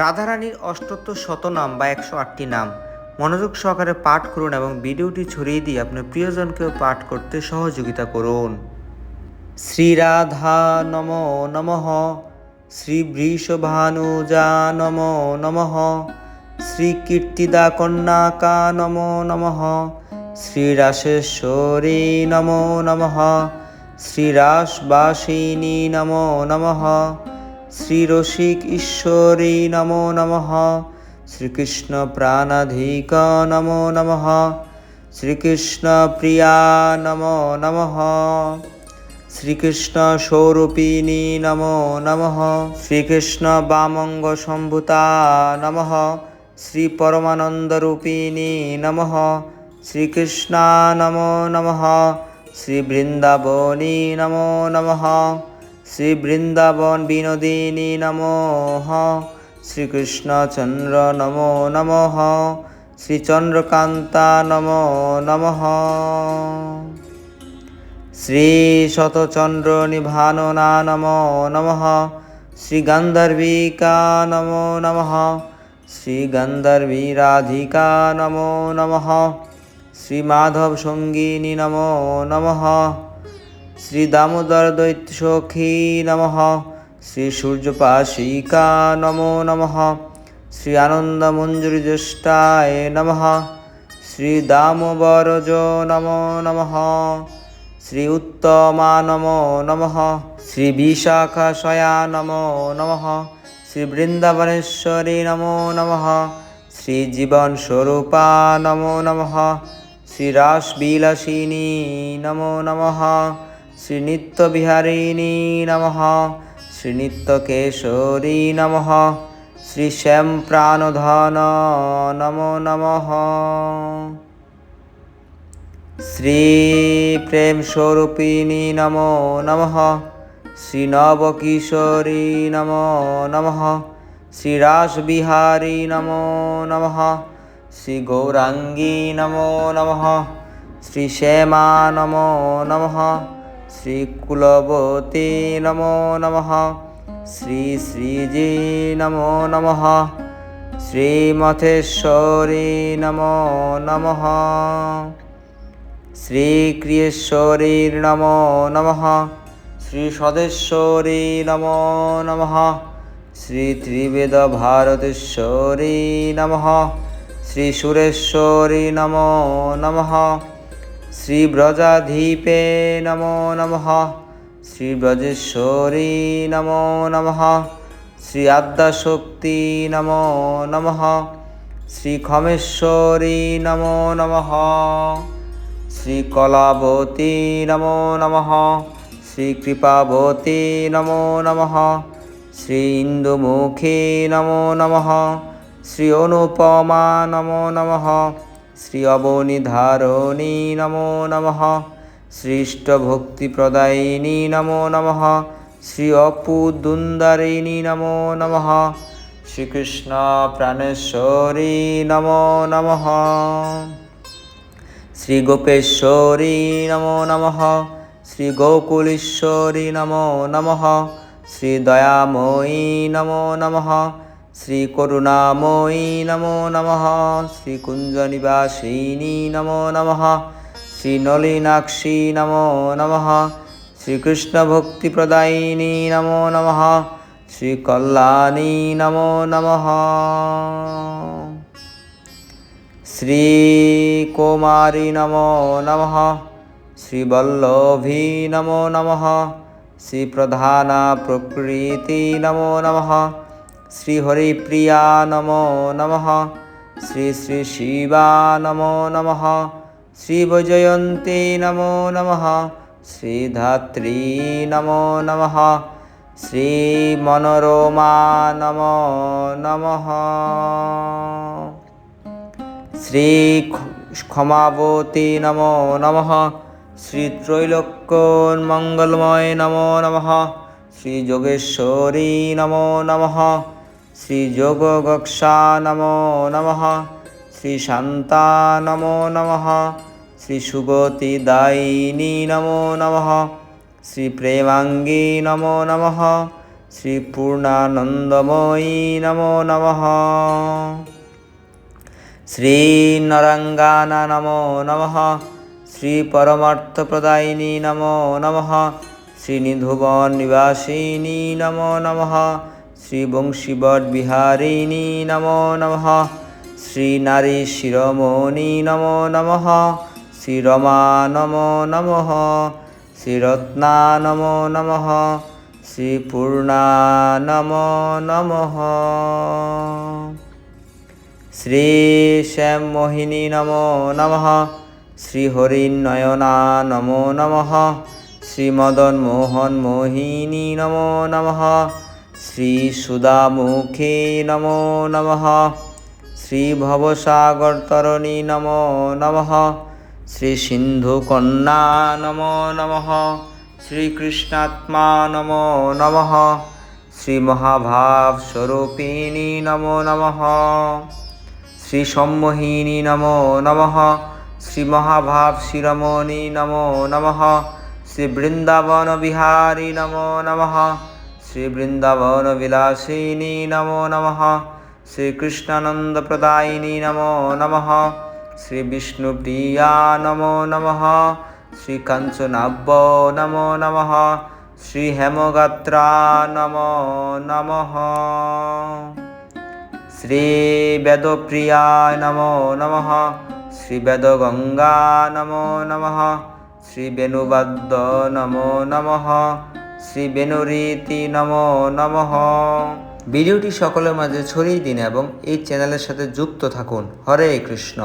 রাধারানীর অষ্টোত্তর শতনাম বা একশো আটটি নাম। মনোযোগ সহকারে পাঠ করুন এবং ভিডিওটি ছড়িয়ে দিয়ে আপনার প্রিয়জনকেও পাঠ করতে সহযোগিতা করুন। শ্রী রাধা নম নমঃ। শ্রী বৃষভানুজা নম নমঃ। শ্রী কীর্তিদা কন্যাকা নম নমঃ। শ্রী রাসেশ্বরী নম নমঃ। শ্রী রাসবাসিনী নম নমঃ। শ্রী রসিক ঈশ্বরী নমো নমঃ। শ্রীকৃষ্ণ প্রাণাধিক নমো নমঃ। শ্রীকৃষ্ণ প্রিয়া নমো নমঃ। শ্রীকৃষ্ণ স্বরূপিণী নমো নমঃ। শ্রীকৃষ্ণ বামঙ্গ সম্ভুতা নমঃ। শ্রী পরমানন্দরূপিণী নমঃ। শ্রীকৃষ্ণ নমো নমঃ। শ্রী বৃন্দাবনী নমো নমঃ। শ্রী বৃন্দাবন বিনোদিনী নমঃ। শ্রীকৃষ্ণচন্দ্র নমো নমঃ। শ্রীচন্দ্রকান্তা নমো নমঃ। শ্রী শতচন্দ্র নিভাননা নমো নমঃ। শ্রী গান্ধর্বিকা নমো নমঃ। শ্রী গন্ধর্বী রাধিকা নমো নমঃ। শ্রী মাধব সঙ্গিনী নমো নমঃ। শ্রী দামোদর দৈত্য সখী নমঃ। শ্রী সূর্যপাশিকা নমো নমঃ। শ্রী আনন্দ মঞ্জুরি জ্যেষ্ঠায় নমঃ। শ্রী দামোবরজ নমো নমঃ। শ্রী উত্তমা নমো নমঃ। শ্রী বিশাখাশয়া নমো নমঃ। শ্রী বৃন্দাবনেশ্বরী নমো নমঃ। শ্রী জীবন স্বরূপা নমো নমঃ। শ্রী রাসবিলাসিনী নমো নমঃ। শ্রী নিত্যবিহারিণী নমঃ। শ্রী নিত্যকেশরী নমঃ। শ্রী শ্যাম প্রাণধন নমো নমঃ। শ্রী প্রেম স্বরূপিণী নমো নমঃ। শ্রী নবকিশোরী নমো নমঃ। শ্রী রাসবিহারী নমো। নমঃ নমো নমঃ। শ্রী শ্যামা নমো নমঃ। শ্রী কুলবতী নমো নমঃ শ্রী শ্রীজি নমো নমঃ শ্রীমথেশ্বরী নমো নমঃ শ্রীক্রিয়েশ্বরীর নমো নমঃ শ্রী সদেশ্বরী নমো নমঃ শ্রী ত্রিবেদ ভারতেশ্বরী নমঃ শ্রী সুরেশ্বরী নমো নমঃ শ্রী ব্রজাধীপে নমো নমঃ। শ্রী ব্রজেশ্বরী নমো নমঃ। শ্রী আদ্যাশক্তি নমো নমঃ। শ্রী খমেশ্বরী নমো নমঃ। শ্রী কলাবতী নমো নমঃ। শ্রী কৃপাবতী নমো নমঃ। শ্রী ইন্দুমুখী নমো নমঃ। শ্রী অনুপমা নমো নমঃ। শ্রী অবনিধারণী নমো নমঃ। শ্রীষ্টভক্তিপ্রদায়িনী নমো নমঃ। শ্রী অপুদুন্দারিণী নমো নমঃ। শ্রীকৃষ্ণ প্রাণেশ্বরী নমো নমঃ। শ্রী গোপেশ্বরী নমো নমঃ। শ্রী গোকুলেশ্বরী নমো নমঃ। শ্রী দয়াময়ী নমো নমঃ। শ্রী করুণাময়ী নমো নমঃ। শ্রী কুঞ্জনিবাসিনী নমো নমঃ। শ্রী নলিনাক্ষী নমো নমঃ। শ্রীকৃষ্ণভক্তিপ্রদায়িনী নমো নমঃ। শ্রী কল্যাণী নমো নমঃ। শ্রীকুমারী নমো নমঃ। শ্রীবল্লভী নমো নমঃ। শ্রীপ্রধানা প্রকৃতি নমো নমঃ। শ্রীহরিপ্রিয়া নমো নমঃ। শ্রী শ্রী শিবা নমো নমঃ। শ্রীবৈজয়ন্তী নমো নমঃ। শ্রীধাত্রী নমো নমঃ। শ্রীমনোরমা নমো নমঃ। শ্রী ক্ষমাবতী নমো নমঃ। শ্রী ত্রৈলোক্যন মঙ্গলময় নমো নমঃ। শ্রী যোগেশ্বরী নমো নমঃ। শ্রী যোগগক্ষা নমো। নমঃ। শ্রী শান্তা নমো। নমঃ শ্রী সুগতি দায়িনী নমো নমঃ। শ্রী প্রেমাঙ্গী নমো নমঃ। শ্রী পূর্ণানন্দময়ী নমো নমঃ। শ্রী নরঙ্গানা নমো। নমঃ শ্রী পরমার্থপ্রদায়িনী নমো। শ্রী নারী শিরোমণি নমো নমঃ। শ্রী রমা নমো নমঃ। শ্রী রত্না নমো নমঃ। শ্রী পূর্ণা নমো নমঃ। শ্রী শ্যাম মোহিনী নমো নমঃ। শ্রী হরিণয়না নমো নমঃ। শ্রী মদন মোহন মোহিনী নমো নমঃ। শ্রী সুদামুখী নমো নমঃ শ্রী ভবসাগর তরণী নমো নমঃ শ্রী সিন্ধু কন্যা নমো নমঃ শ্রী কৃষ্ণাত্মা নমো নমঃ শ্রী মহাভাব স্বরূপিণী নমো নমঃ শ্রী সম্মোহিনী নমো নমঃ শ্রী মহাভাব শিরোমণি নমো বৃন্দাবন বিহারী নমো নমঃ শ্রী বৃন্দাবন বিলাসিনী নমো নমঃ শ্রী কৃষ্ণানন্দ প্রদায়িনী নমো নমঃ শ্রী বিষ্ণুপ্রিয়া নমো নমঃ শ্রী কাঞ্চনাব্য নমো নমঃ শ্রী হেমগাত্রা নমো নমঃ শ্রী বেদপ্রিয়ায় শ্রী বেনুরীতি নমো নমঃ। ভিডিওটি সকলের মাঝে ছড়িয়ে দিন এবং এই চ্যানেলের সাথে যুক্ত থাকুন। হরে কৃষ্ণ।